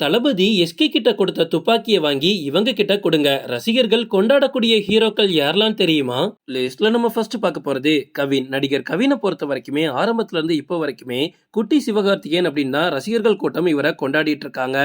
தளபதி SK கிட்ட கொடுத்த துப்பாக்கியை வாங்கி இவங்க கிட்ட கொடுங்க. ரசிகர்கள் கொண்டாடக்கூடிய ஹீரோக்கள் யாரெல்லாம் தெரியுமா? லிஸ்ட்ல நம்ம ஃபர்ஸ்ட் பார்க்க போறது கவின். நடிகர் கவினை பொறுத்த வரைக்குமே ஆரம்பத்துல இருந்து இப்போ வரைக்குமே குட்டி சிவகார்த்திகேயன் அப்படின்னா ரசிகர்கள் கூட்டம் இவரை கொண்டாடிட்டு இருக்காங்க.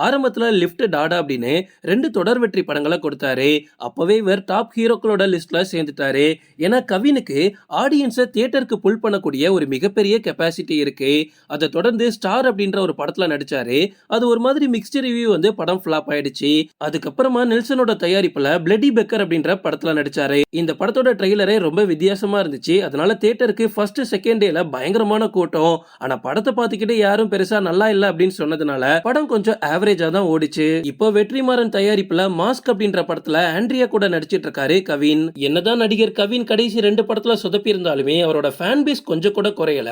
ஆரம்பத்துல லிப்ட் டாடா அப்படின்னு ரெண்டு தொடர் வெற்றி படங்களை கொடுத்தாரு. அப்பவே இவர் டாப் ஹீரோக்களோட லிஸ்ட்ல சேர்ந்துட்டாரு. ஏன்னா கவினுக்கு ஆடியன்ஸை தியேட்டருக்கு புல் பண்ணக்கூடிய ஒரு மிகப்பெரிய கெப்பாசிட்டி இருக்கு. அதை தொடர்ந்து ஸ்டார் அப்படின்ற ஒரு படத்துல நடிச்சாரு. அது ஒரு மாதிரி மாதிரி மிக்ஸ்டு ரிவ்யூ வந்து படம் ஃபிளாப் ஆயிடுச்சு. அதுக்கப்புறமா நெல்சனோட தயாரிப்புல பிளடி பெக்கர் அப்படின்ற படத்துல நடிச்சாரு. இந்த படத்தோட ட்ரெய்லரே ரொம்ப வித்தியாசமா இருந்துச்சு. அதனால தேட்டருக்கு ஃபர்ஸ்ட் செகண்ட் டேல பயங்கரமான கூட்டம். ஆனா படத்தை பார்த்துக்கிட்டே யாரும் பெருசா நல்லா இல்ல அப்படின்னு சொன்னதுனால படம் கொஞ்சம் ஆவரேஜா தான் ஓடிச்சு. இப்போ வெற்றிமாறன் தயாரிப்புல மாஸ்க் அப்படின்ற படத்துல ஆண்ட்ரியா கூட நடிச்சிட்டு இருக்காரு கவின். என்னதான் நடிகர் கவின் கடைசி ரெண்டு படத்துல சொதப்பி இருந்தாலுமே அவரோட ஃபேன் பேஸ் கொஞ்சம் கூட குறையல.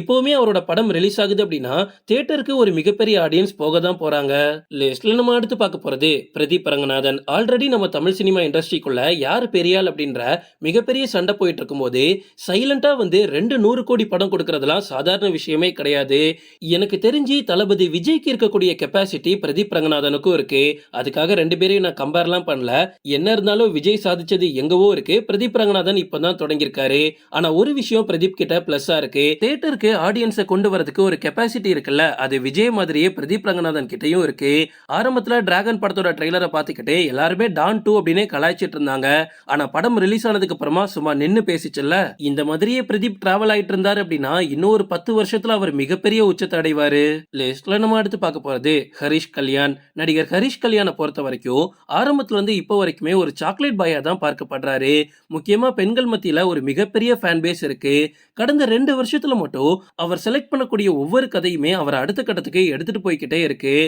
இப்பவுமே அவரோட படம் ரிலீஸ் ஆகுது அப்படின்னா தேட்டருக்கு ஒரு மிகப்பெரிய ஆடியன்ஸ் போக தான் போறாங்க லிஸ்ட்ல நம்ம அடுத்து பார்க்க போறது பிரதீப் ரங்கநாதன். ஆல்ரெடி நம்ம தமிழ் சினிமா இண்டஸ்ட்ரிக்குள்ள யார் பெரியாள் அப்படின்ற மிகப்பெரிய சண்டை போயிட்டு இருக்கும்போது சைலண்டா வந்து ரெண்டு நூறு கோடி படம் கொடுக்கறதெல்லாம் சாதாரண விஷயமே கிடையாது. எனக்கு தெரிஞ்சு தளபதி விஜய்க்கு இருக்கக்கூடிய கெப்பாசிட்டி பிரதீப் ரங்கநாதனுக்கும் இருக்கு. அதுக்காக ரெண்டு பேரையும் நான் கம்பேர்லாம் பண்ணல. என்ன இருந்தாலும் விஜய் சாதிச்சது எங்கவோ இருக்கு. பிரதீப் ரங்கநாதன் இப்பதான் தொடங்கியிருக்காரு. ஆனா ஒரு விஷயம் பிரதீப் கிட்ட பிளஸ்ஸா இருக்கு. தியேட்டருக்கு ஆடியன்ஸை கொண்டு வரதுக்கு ஒரு கெப்பாசிட்டி இருக்குல்ல அது விஜய் மாதிரியே பிரதீப் ரங்கநாதன் கிட்டையும் இருக்கு. ஆரம்பத்துல டிராகன் படத்தோட ட்ரெய்லரை பார்த்துக்கிட்டே எல்லாருமே டான் டூ அப்படின்னு கலாய்ச்சிட்டு இருந்தாங்க. ஆனா படம் ரிலீஸ் ஆனதுக்கு அப்புறமா சும்மா நின்னு பேசிச்சுல்ல. இந்த மாதிரியே பிரதீப் டிராவல் ஆயிட்டு இருந்தாரு அப்படின்னா இன்னும் ஒரு பத்து வருஷத்துல அவர் மிகப்பெரிய உச்சத்தை அடைவாரு. லிஸ்ட்ல நம்ம அடுத்து பார்க்க போறது ஹரிஷ் கல்யாண். நடிகர் ஹரிஷ் கல்யாணை பொறுத்த வரைக்கும் ஆரம்பத்துல இருந்து இப்போ வரைக்குமே ஒரு சாக்லேட் பாயா தான் பார்க்கப்படுறாரு. முக்கியமா பெண்கள் மத்தியில ஒரு மிகப்பெரிய ஃபேன் பேஸ் இருக்கு. கடந்த ரெண்டு வருஷத்துல மட்டும் அவர் செலக்ட் பண்ணக்கூடிய ஒவ்வொரு கதையுமே அவர் அடுத்த கட்டத்துக்கு எடுத்துட்டு போய்கிட்டே இருக்கு.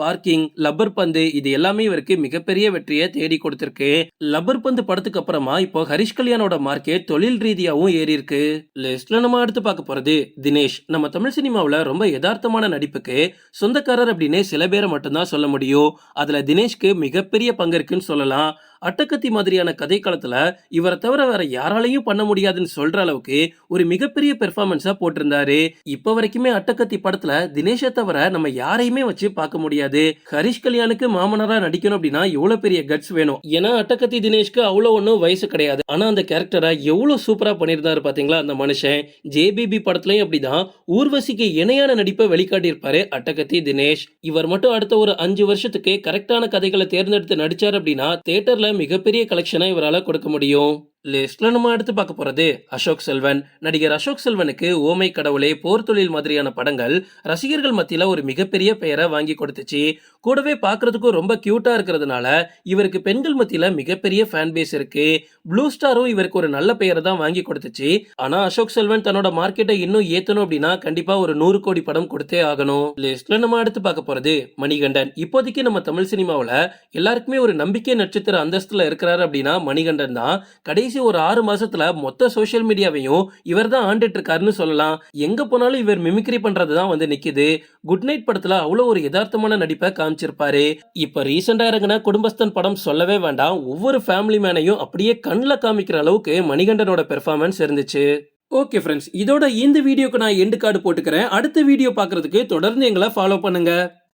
பார்க்கிங் லப்பர் பந்து இது எல்லாமே இவருக்கு மிகப்பெரிய வெற்றியை தேடி கொடுத்திருக்கு. லப்பர் பந்து படத்துக்கு அப்புறமா இப்போ ஹரிஷ் கல்யாணோட மார்க்கெட் தொழில் ரீதியாகவும் ஏறி இருக்கு லிஸ்ட்ல நம்ம அடுத்து பார்க்க போறது தினேஷ். நம்ம தமிழ் சினிமாவில் ரொம்ப யதார்த்தமான நடிப்புக்கு சொந்தக்காரர் அப்படின்னு சில பேரை மட்டும்தான் சொல்ல முடியும். அதுல தினேஷ்க்கு மிகப்பெரிய பங்கு இருக்குன்னு சொல்லலாம். அட்டக்கத்தி மாதிரியான கதை காலத்துல இவரை தவிர வேற யாராலையும் பண்ண முடியாதுன்னு சொல்ற அளவுக்கு ஒரு மிகப்பெரிய பெர்ஃபார்மன்ஸா போட்டிருந்தாரு. இப்ப வரைக்குமே அட்டக்கத்தி படத்துல தினேஷை தவிர நம்ம யாரையுமே வச்சு பார்க்க முடியாது. ஹரிஷ் கல்யாணுக்கு மாமனரா நடிக்கணும் அப்படின்னா எவ்வளவு பெரிய கட்ஸ் வேணும்? ஏன்னா அட்டக்கத்தி தினேஷ்க்கு அவ்வளவு ஒன்றும் வயசு கிடையாது. ஆனா அந்த கேரக்டரை எவ்வளவு சூப்பரா பண்ணியிருந்தாரு பாத்தீங்களா அந்த மனுஷன்? ஜேபிபி படத்துலயும் அப்படிதான். ஊர்வசிக்கு இணையான நடிப்பை வெளிக்காட்டியிருப்பாரு அட்டகத்தி தினேஷ். இவர் மட்டும் அடுத்த ஒரு அஞ்சு வருஷத்துக்கு கரெக்டான கதைகளை தேர்ந்தெடுத்து நடிச்சார் அப்படின்னா தேட்டர்ல மிகப்பெரிய கலெக்ஷனை இவரால் கொடுக்க முடியும். லிஸ்ட்ல நம்ம அடுத்து பார்க்க போறது அசோக் செல்வன். நடிகர் அசோக் செல்வனுக்கு ஓமை கடவுளே போர் தொழில் மாதிரியான படங்கள் ரசிகர்கள் மத்தியில ஒரு மிகப்பெரிய பெயரை வாங்கி கொடுத்துச்சு. கூடவே பார்க்கறதுக்கும் ரொம்ப கியூட்டா இருக்கிறதுனால இவருக்கு பெண்கள் மத்தியில மிகப்பெரிய ஃபேன் பேஸ் இருக்கு. ப்ளூ ஸ்டாரும் இவருக்கு ஒரு நல்ல பெயரை தான் வாங்கி கொடுத்துச்சு. ஆனா அசோக் செல்வன் தன்னோட மார்க்கெட்டை இன்னும் ஏத்தணும் அப்படின்னா கண்டிப்பா ஒரு நூறு கோடி படம் கொடுத்தே ஆகணும். லிஸ்ட்ல நம்ம அடுத்து பார்க்க போறது மணிகண்டன். இப்போதைக்கு நம்ம தமிழ் சினிமாவில் எல்லாருக்குமே ஒரு நம்பிக்கை நட்சத்திர அந்தஸ்துல இருக்கிறாரு அப்படின்னா மணிகண்டன் தான். கடை கடைசி ஒரு ஆறு மாசத்துல மொத்த சோஷியல் மீடியாவையும் இவர் தான் ஆண்டுட்டு இருக்காருன்னு சொல்லலாம். எங்க போனாலும் இவர் மிமிக்ரி பண்றது தான் வந்து நிக்குது. குட் நைட் படத்துல அவ்வளவு ஒரு யதார்த்தமான நடிப்பை காமிச்சிருப்பாரு. இப்ப ரீசெண்டா இறங்கின குடும்பஸ்தன் படம் சொல்லவே வேண்டாம். ஒவ்வொரு ஃபேமிலி மேனையும் அப்படியே கண்ணில் காமிக்கிற அளவுக்கு மணிகண்டனோட பெர்ஃபார்மன்ஸ் இருந்துச்சு. ஓகே ஃப்ரெண்ட்ஸ் இதோட இந்த வீடியோக்கு நான் எண்டு கார்டு போட்டுக்கிறேன். அடுத்த வீடியோ பார்க்கறதுக்கு தொடர்ந்து எங்களை ஃபாலோ பண்ணுங்க.